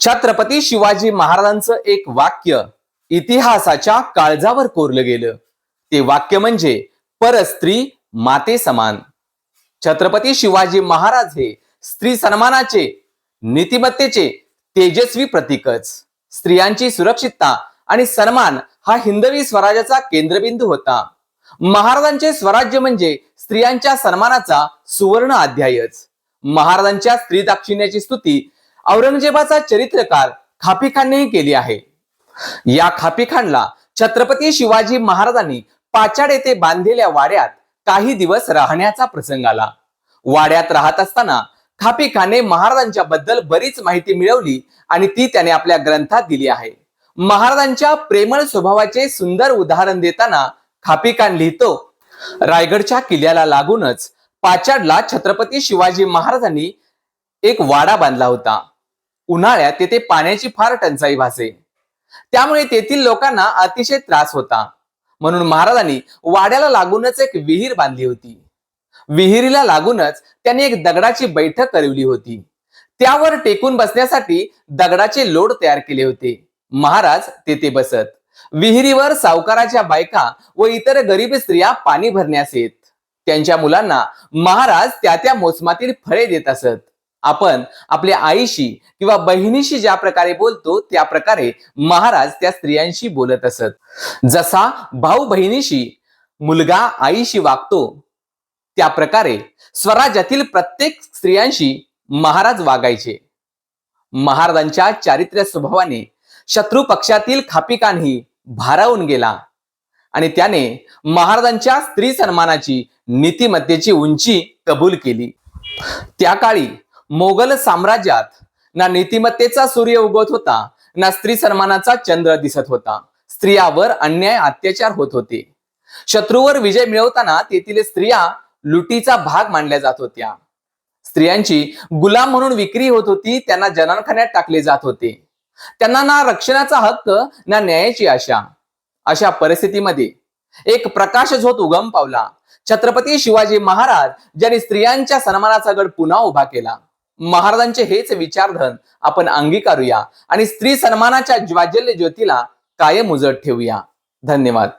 छत्रपती शिवाजी महाराजांचं एक वाक्य इतिहासाच्या काळजावर कोरलं गेलं. ते वाक्य म्हणजे परस्त्री माते समान. छत्रपती शिवाजी महाराज हे स्त्री सन्मानाचे नीतिमत्तेचे तेजस्वी प्रतीकच. स्त्रियांची सुरक्षितता आणि सन्मान हा हिंदवी स्वराज्याचा केंद्रबिंदू होता. महाराजांचे स्वराज्य म्हणजे स्त्रियांच्या सन्मानाचा सुवर्ण अध्यायच. महाराजांच्या स्त्री दाक्षिण्याची स्तुती औरंगजेबाचा चरित्रकार खापीखाननेही केली आहे. या खापीखानला छत्रपती शिवाजी महाराजांनी पाचाड येथे बांधलेल्या वाड्यात काही दिवस राहण्याचा प्रसंग आला. वाड्यात राहत असताना खापीखाने महाराजांच्या बद्दल बरीच माहिती मिळवली आणि ती त्याने आपल्या ग्रंथात दिली आहे. महाराजांच्या प्रेमळ स्वभावाचे सुंदर उदाहरण देताना खापीखान लिहितो रायगडच्या किल्ल्याला लागूनच पाचाडला छत्रपती शिवाजी महाराजांनी एक वाडा बांधला होता. उन्हाळ्यात तेथे पाण्याची फार टंचाई भासे. त्यामुळे तेथील लोकांना अतिशय त्रास होता. म्हणून महाराजांनी वाड्याला लागूनच एक विहीर बांधली होती. विहिरीला लागूनच त्यांनी एक दगडाची बैठक करवली होती. त्यावर टेकून बसण्यासाठी दगडाचे लोड तयार केले होते. महाराज तेथे बसत. विहिरीवर सावकाराच्या बायका व इतर गरीब स्त्रिया पाणी भरण्यास येत. त्यांच्या मुलांना महाराज त्या त्या मोसमातील फळे देत असत. आपण आपल्या आईशी किंवा बहिणीशी ज्या प्रकारे बोलतो त्या प्रकारे महाराज त्या स्त्रियांशी बोलत असत. जसा भाऊ बहिणीशी मुलगा आईशी वागतो त्या प्रकारे स्वराज्यातील प्रत्येक स्त्रियांशी महाराज वागायचे. महाराजांच्या चारित्र्य स्वभावाने शत्रू पक्षातील खापिकांही भारावून गेला आणि त्याने महाराजांच्या स्त्री सन्मानाची नीतिमत्तेची उंची कबूल केली. त्या काळी मोगल साम्राज्यात ना नीतिमत्तेचा सूर्य उगवत होता ना स्त्री सन्मानाचा चंद्र दिसत होता. स्त्रियावर अन्याय अत्याचार होत होते. शत्रूवर विजय मिळवताना तेथील स्त्रिया लुटीचा भाग मानल्या जात होत्या. स्त्रियांची गुलाम म्हणून विक्री होत होती त्यांना जनानखान्यात टाकले जात होते. त्यांना ना रक्षणाचा हक्क ना न्यायाची आशा. अशा परिस्थितीमध्ये एक प्रकाश झोत उगम पावला. छत्रपती शिवाजी महाराज ज्यांनी स्त्रियांच्या सन्मानाचा गड पुन्हा उभा केला. महाराजांचे हेच विचारधन आपण अंगीकारूया आणि स्त्री सन्मानाच्या ज्वाजल्य ज्योतीला कायम उजट ठेवूया. धन्यवाद.